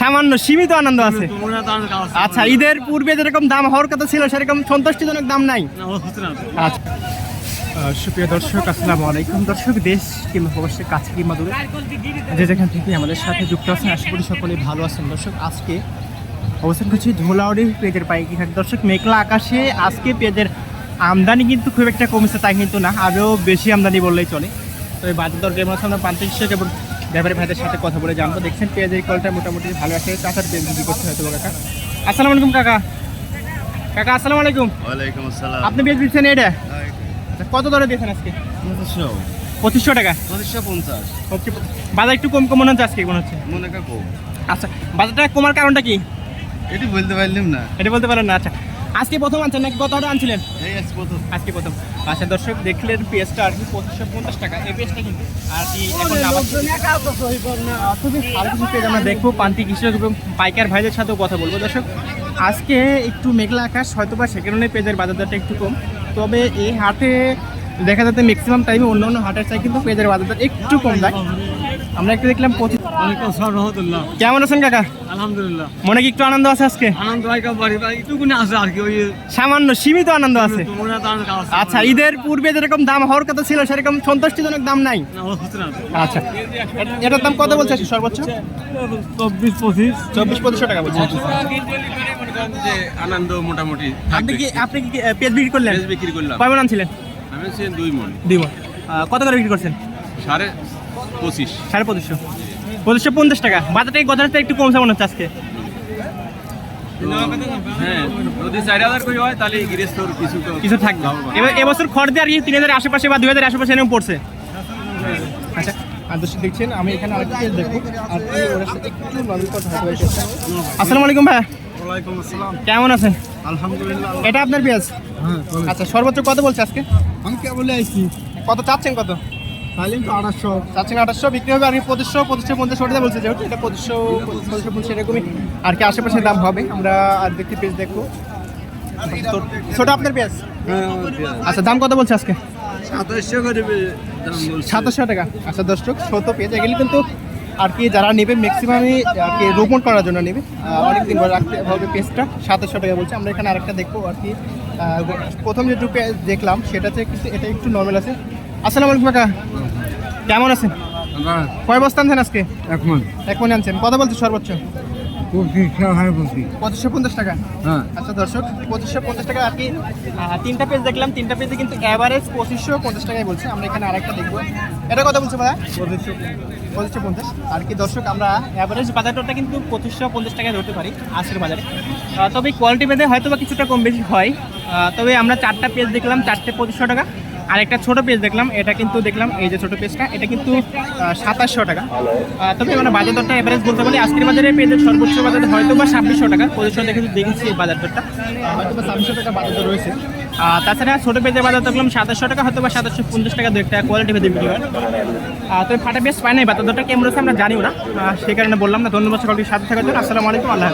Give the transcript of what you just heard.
সামান্য সীমিত আনন্দ আছে। তো। আচ্ছা ঈদের পূর্বে যেরকম দাম হওয়ার কথা ছিল সেরকম সন্তুষ্টিজনক দাম নাই। আচ্ছা। সুপ্রিয় দর্শক আসসালামু আলাইকুম। দর্শক দেশ কিংবা প্রবাসের কাছে কিংবা দূরে যে যেখান থেকে আমাদের সাথে যুক্ত আছেন আশা করি সকলেই ভালো আছেন। দর্শক আজকে অবস্থান করছি ধুলাউড়ি পেঁয়াজের পাইকি ঘাট দর্শক মেঘলা আকাশে আজকে পেঁয়াজের আমদানি কিন্তু খুব একটা কমেছে তাই কিন্তু না আরও বেশি আমদানি বললেই চলে। তবে বাজার দর কেমন আছে আমরা প্রান্তিক কৃষক এবং ব্যাপারী ভাইদের সাথে কথা বলে জানব। দেখছেন পেঁয়াজের কলটা মোটামুটি ভালো আছে। চাষার পেঁয়াজ বিক্রি করতে হয়তো কাকা। আসসালামু আলাইকুম কাকা। কাকা আসসালামু আলাইকুম। ওয়ালাইকুম আসসালাম। আপনি পেঁয়াজ দিচ্ছেন এটা আচ্ছা, কত দরে দিয়েছেন আজকে? পঁচিশশো। পঁচিশশো টাকা? পঁচিশশো পঞ্চাশ। ওকে বাজার একটু কম কম মনে হচ্ছে আজকে মনে হচ্ছে? মনে কাকু আচ্ছা বাজারটা কমার কারণটা কি? এটি বলতে পারলাম না। এটা বলতে পারেন না আচ্ছা। আজকে প্রথম আনছেন নাকি কত আনছিলেন? প্রথম। আজকে প্রথম। আচ্ছা দর্শক দেখলেন পেঁয়াজটা আর কি পঁচিশশো পঞ্চাশ টাকা। এই পেঁয়াজটা কিন্তু আর কি এখন কিছু পেঁয়াজ আমরা দেখব। পান্তি কৃষক এবং পাইকার ভাইদের সাথেও কথা বলব। দর্শক আজকে একটু মেঘলা আকাশ হয়তো বা সে কারণে পেঁয়াজের বাজার দরটা একটু কম। তবে এই হাটে দেখা যাচ্ছে ম্যাক্সিমাম টাইমে অন্য অন্য হাটের চাই কিন্তু পেঁয়াজের বাজার দর একটু কম যায়। আমরা একটু দেখলাম। কেমন আছেন কাকা? আলহামদুলিল্লাহ। মনে কি একটু আনন্দ আছে আজকে? আনন্দ হয় আছে আর কি ওই সামান্য সীমিত আনন্দ আছে। আচ্ছা ঈদের পূর্বে যেরকম দাম হওয়ার কথা ছিল সেরকম সন্তুষ্টিজনক দাম নাই। আচ্ছা এটার দাম কত বলছে সর্বোচ্চ? চব্বিশ পঁচিশ। চব্বিশ পঁচিশশো টাকা বলছে। আনন্দ মোটামুটি আপনি কি আপনি কি পেঁয়াজ বিক্রি করলেন? বিক্রি করলাম। কয় মন আনছিলেন? আমি দুই মন। দুই মন। কত করে বিক্রি করছেন? সাড়ে পঁচিশ। সাড়ে পঁচিশশো। পঁচিশশো পঞ্চাশ টাকা। বাজারটা এই কথাটা একটু কমছে মনে হচ্ছে আজকে। হ্যাঁ হয় কিছু থাকবে। এবার এবছর আর কি তিন হাজার আশেপাশে বা দুই হাজার আশেপাশে এরকম পড়ছে। আচ্ছা আর দেখছেন আমি এখানে আরেকটা পেজ দেখব। আর কি সাথে একটু নজর কথা হবে এই পেজটা। আসসালামু আলাইকুম ভাই ওয়ালাইকুম আসসালাম। কেমন আছেন? আলহামদুলিল্লাহ এটা আপনার পেঁয়াজ? হ্যাঁ আচ্ছা সর্বোচ্চ কত বলছে আজকে? আমি কে বলে আইছি। কত চাচ্ছেন কত? তো আঠাশশো। বিক্রি হবে আর কি পঁচিশশো পঁচিশশো পঞ্চাশ ওটা বলছে যেহেতু এটা পঁচিশশো পঁচিশশো পঞ্চাশ এরকমই আর কি আশেপাশে দাম হবে আমরা আর দেখতে পেজ দেখব। ছোট আপনার পেঁয়াজ আচ্ছা দাম কত বলছে আজকে? সাতাশশো করে দাম বলছে। সাতাশশো টাকা। আচ্ছা দর্শক ছোট পেঁয়াজ এগুলি কিন্তু আর কি যারা নেবে ম্যাক্সিমামই আর কি রোপণ করার জন্য নেবে। অনেক দিন ধরে রাখতে হবে পেঁয়াজটা সাতাশশো টাকা বলছে আমরা এখানে আরেকটা দেখব আর কি। প্রথম যেটু পেঁয়াজ দেখলাম সেটাতে কিন্তু এটা একটু নর্মাল আছে। আসসালামু আলাইকুম কাকা। কেমন আছেন? কয় বস্তা আনছেন আজকে? এখন এক মনে আনছেন। কত বলছে সর্বোচ্চ? পঁচিশশো হয় পঁচিশ পঁচিশশো পঞ্চাশ টাকা? হ্যাঁ। আচ্ছা দর্শক পঁচিশশো পঞ্চাশ টাকা আর কি তিনটা পেজ দেখলাম। তিনটা পেজে কিন্তু অ্যাভারেজ পঁচিশশো পঞ্চাশ টাকায় বলছে। আমরা এখানে আরেকটা দেখব। এটা কত বলছে ভাইয়া? পঁচিশশো। পঁচিশশো পঞ্চাশ। আর কি দর্শক আমরা অ্যাভারেজ বাজারটা কিন্তু পঁচিশশো পঞ্চাশ টাকায় ধরতে পারি আজকের বাজারে। তবে কোয়ালিটি ভেদে হয়তো বা কিছুটা কম বেশি হয়। তবে আমরা চারটা পেজ দেখলাম চারটে পঁচিশশো টাকা। আর একটা ছোট পেজ দেখলাম, এটা কিন্তু দেখলাম, এই যে ছোট পেজটা এটা কিন্তু সাতাশশো টাকা। তবে আমরা বাজার দরটা এভারেজ বলতে পারি, আজকের বাজারে পেজের সর্বোচ্চ বাজারে হয়তো বা ছাব্বিশশো টাকা পঁচিশশো দেখে দেখেছি এই বাজার দরটা হয়তো বা ছাব্বিশশো টাকা বাজার দর রয়েছে তাছাড়া ছোট পেজের বাজার দেখলাম, সাতাশশো টাকা, হয়তো বা সাতাশশো পঞ্চাশ টাকা, দু একটা কোয়ালিটি ভেদে বিক্রি হয়। তবে ফাটা বেশ পায় নাই বাজার দরটা কেমন রয়েছে আমরা জানিও না। সেই কারণে বললাম না, ধন্যবাদ সকলকে, সাথে থাকার জন্য, আসসালামু আলাইকুম, আল্লাহ।